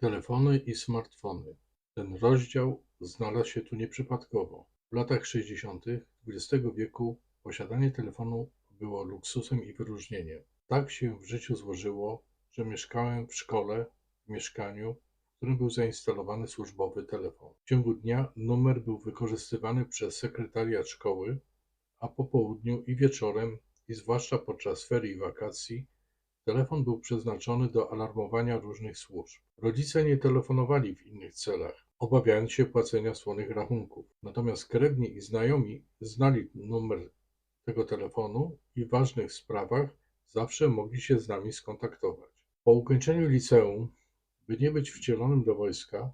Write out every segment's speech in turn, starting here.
Telefony i smartfony. Ten rozdział znalazł się tu nieprzypadkowo. W latach 60. XX wieku posiadanie telefonu było luksusem i wyróżnieniem. Tak się w życiu złożyło, że mieszkałem w szkole, w mieszkaniu, w którym był zainstalowany służbowy telefon. W ciągu dnia numer był wykorzystywany przez sekretariat szkoły, a po południu i wieczorem, i zwłaszcza podczas ferii i wakacji, telefon był przeznaczony do alarmowania różnych służb. Rodzice nie telefonowali w innych celach, obawiając się płacenia słonych rachunków. Natomiast krewni i znajomi znali numer tego telefonu i w ważnych sprawach zawsze mogli się z nami skontaktować. Po ukończeniu liceum, by nie być wcielonym do wojska,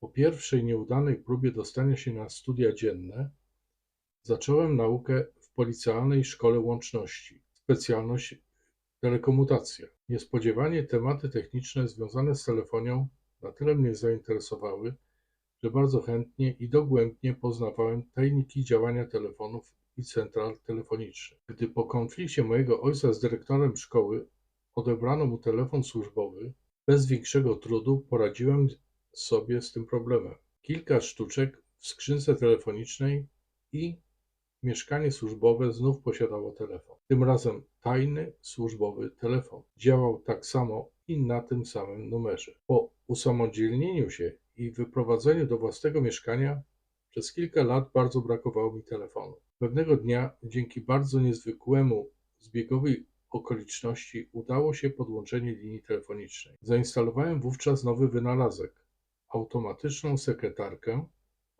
po pierwszej nieudanej próbie dostania się na studia dzienne, zacząłem naukę w Policjalnej Szkole Łączności, specjalność telekomutacja. Niespodziewanie tematy techniczne związane z telefonią na tyle mnie zainteresowały, że bardzo chętnie i dogłębnie poznawałem tajniki działania telefonów i central telefonicznych. Gdy po konflikcie mojego ojca z dyrektorem szkoły odebrano mu telefon służbowy, bez większego trudu poradziłem sobie z tym problemem. Kilka sztuczek w skrzynce telefonicznej i mieszkanie służbowe znów posiadało telefon. Tym razem tajny służbowy telefon. Działał tak samo i na tym samym numerze. Po usamodzielnieniu się i wyprowadzeniu do własnego mieszkania przez kilka lat bardzo brakowało mi telefonu. Pewnego dnia, dzięki bardzo niezwykłemu zbiegowi okoliczności, udało się podłączenie linii telefonicznej. Zainstalowałem wówczas nowy wynalazek automatyczną sekretarkę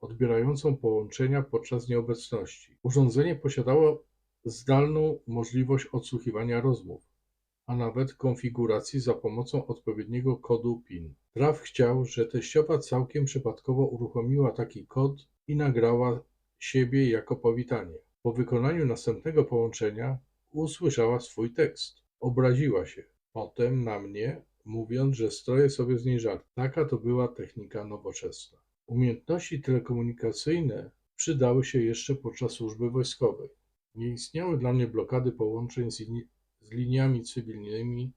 odbierającą połączenia podczas nieobecności. Urządzenie posiadało zdalną możliwość odsłuchiwania rozmów, a nawet konfiguracji za pomocą odpowiedniego kodu PIN. Traf chciał, że teściowa całkiem przypadkowo uruchomiła taki kod i nagrała siebie jako powitanie. Po wykonaniu następnego połączenia usłyszała swój tekst. Obraziła się. Potem na mnie, mówiąc, że stroję sobie z niej żart. Taka to była technika nowoczesna. Umiejętności telekomunikacyjne przydały się jeszcze podczas służby wojskowej. Nie istniały dla mnie blokady połączeń z, z liniami cywilnymi,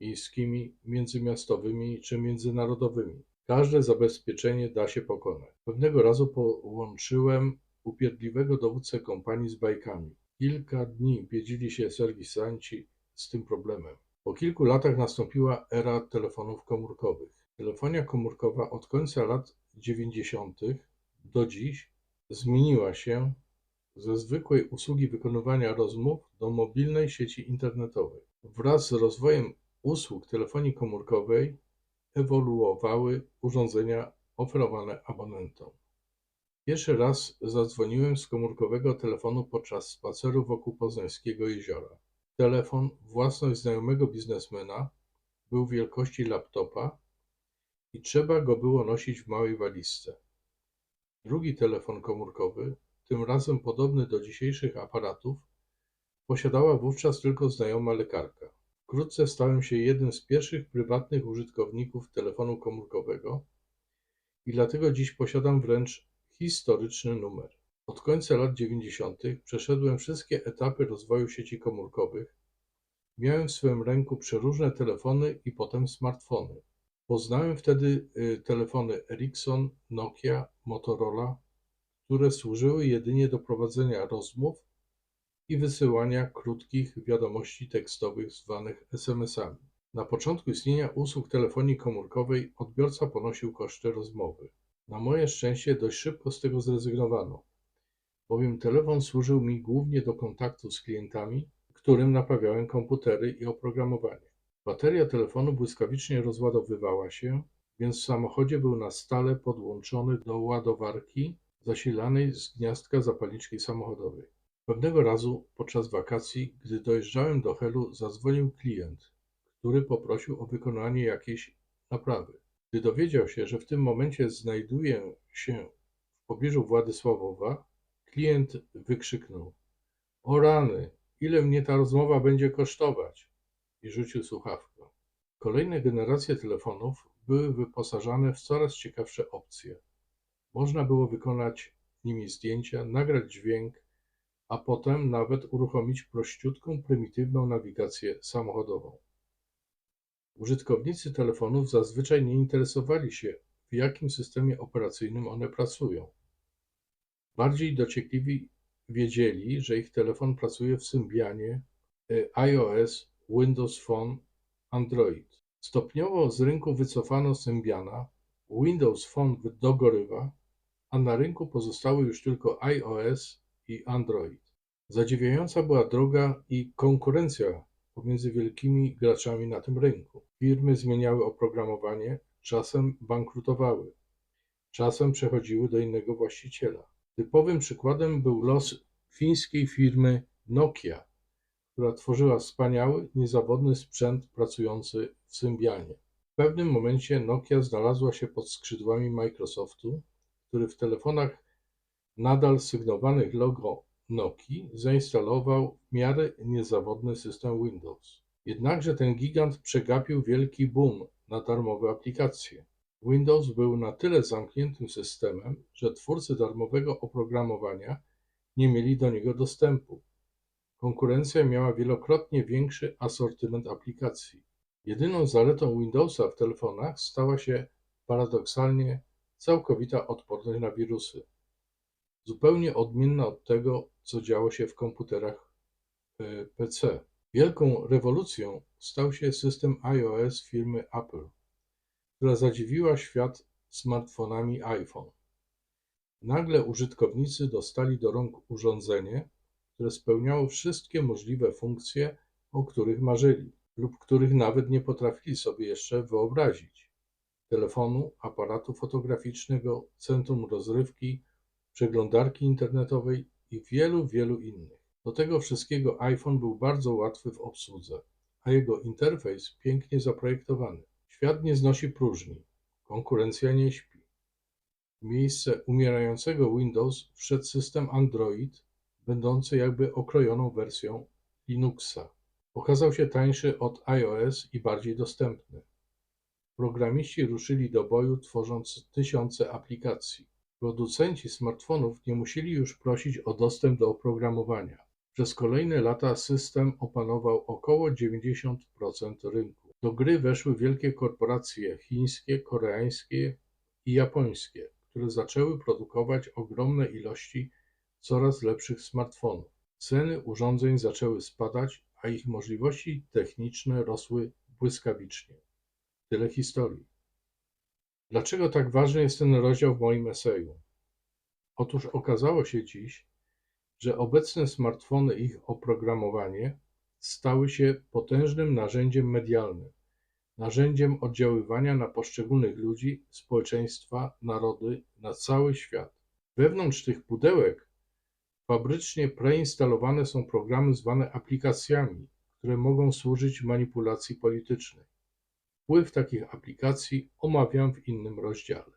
miejskimi, międzymiastowymi czy międzynarodowymi. Każde zabezpieczenie da się pokonać. Pewnego razu połączyłem upierdliwego dowódcę kompanii z bajkami. Kilka dni biedzili się serwisanci z tym problemem. Po kilku latach nastąpiła era telefonów komórkowych. Telefonia komórkowa od końca lat 90. do dziś zmieniła się ze zwykłej usługi wykonywania rozmów do mobilnej sieci internetowej. Wraz z rozwojem usług telefonii komórkowej ewoluowały urządzenia oferowane abonentom. Pierwszy raz zadzwoniłem z komórkowego telefonu podczas spaceru wokół Poznańskiego jeziora. Telefon, własność znajomego biznesmena, był wielkości laptopa i trzeba go było nosić w małej walizce. Drugi telefon komórkowy, tym razem podobny do dzisiejszych aparatów, posiadała wówczas tylko znajoma lekarka. Wkrótce stałem się jednym z pierwszych prywatnych użytkowników telefonu komórkowego i dlatego dziś posiadam wręcz historyczny numer. Od końca lat 90. przeszedłem wszystkie etapy rozwoju sieci komórkowych. Miałem w swym ręku przeróżne telefony i potem smartfony. Poznałem wtedy y, telefony Ericsson, Nokia, Motorola, które służyły jedynie do prowadzenia rozmów i wysyłania krótkich wiadomości tekstowych zwanych SMS-ami. Na początku istnienia usług telefonii komórkowej odbiorca ponosił koszty rozmowy. Na moje szczęście dość szybko z tego zrezygnowano, bowiem telefon służył mi głównie do kontaktu z klientami, którym naprawiałem komputery i oprogramowanie. Bateria telefonu błyskawicznie rozładowywała się, więc w samochodzie był na stale podłączony do ładowarki zasilanej z gniazdka zapalniczki samochodowej. Pewnego razu podczas wakacji, gdy dojeżdżałem do Helu, zadzwonił klient, który poprosił o wykonanie jakiejś naprawy. Gdy dowiedział się, że w tym momencie znajduję się w pobliżu Władysławowa, klient wykrzyknął: O rany, ile mnie ta rozmowa będzie kosztować? I rzucił słuchawkę. Kolejne generacje telefonów były wyposażane w coraz ciekawsze opcje. Można było wykonać nimi zdjęcia, nagrać dźwięk, a potem nawet uruchomić prościutką, prymitywną nawigację samochodową. Użytkownicy telefonów zazwyczaj nie interesowali się, w jakim systemie operacyjnym one pracują. Bardziej dociekliwi wiedzieli, że ich telefon pracuje w Symbianie, e, iOS, Windows Phone, Android. Stopniowo z rynku wycofano Symbiana, Windows Phone dogorywa, a na rynku pozostały już tylko iOS i Android. Zadziwiająca była droga i konkurencja pomiędzy wielkimi graczami na tym rynku. Firmy zmieniały oprogramowanie, czasem bankrutowały, czasem przechodziły do innego właściciela. Typowym przykładem był los fińskiej firmy Nokia, która tworzyła wspaniały, niezawodny sprzęt pracujący w Symbianie. W pewnym momencie Nokia znalazła się pod skrzydłami Microsoftu, który w telefonach nadal sygnowanych logo Nokii zainstalował w miarę niezawodny system Windows. Jednakże ten gigant przegapił wielki boom na darmowe aplikacje. Windows był na tyle zamkniętym systemem, że twórcy darmowego oprogramowania nie mieli do niego dostępu. Konkurencja miała wielokrotnie większy asortyment aplikacji. Jedyną zaletą Windowsa w telefonach stała się paradoksalnie całkowita odporność na wirusy. Zupełnie odmienna od tego, co działo się w komputerach e, PC. Wielką rewolucją stał się system iOS firmy Apple, która zadziwiła świat smartfonami iPhone. Nagle użytkownicy dostali do rąk urządzenie, które spełniało wszystkie możliwe funkcje, o których marzyli lub których nawet nie potrafili sobie jeszcze wyobrazić. Telefonu, aparatu fotograficznego, centrum rozrywki, przeglądarki internetowej i wielu, wielu innych. Do tego wszystkiego iPhone był bardzo łatwy w obsłudze, a jego interfejs pięknie zaprojektowany. Świat nie znosi próżni, konkurencja nie śpi. W miejsce umierającego Windows wszedł system Android, będący jakby okrojoną wersją Linuxa. Okazał się tańszy od iOS i bardziej dostępny. Programiści ruszyli do boju, tworząc tysiące aplikacji. Producenci smartfonów nie musieli już prosić o dostęp do oprogramowania. Przez kolejne lata system opanował około 90% rynku. Do gry weszły wielkie korporacje chińskie, koreańskie i japońskie, które zaczęły produkować ogromne ilości coraz lepszych smartfonów. Ceny urządzeń zaczęły spadać, a ich możliwości techniczne rosły błyskawicznie. Tyle historii. Dlaczego tak ważny jest ten rozdział w moim eseju? Otóż okazało się dziś, że obecne smartfony i ich oprogramowanie stały się potężnym narzędziem medialnym, narzędziem oddziaływania na poszczególnych ludzi, społeczeństwa, narody, na cały świat. Wewnątrz tych pudełek fabrycznie preinstalowane są programy zwane aplikacjami, które mogą służyć manipulacji politycznej. Wpływ takich aplikacji omawiam w innym rozdziale.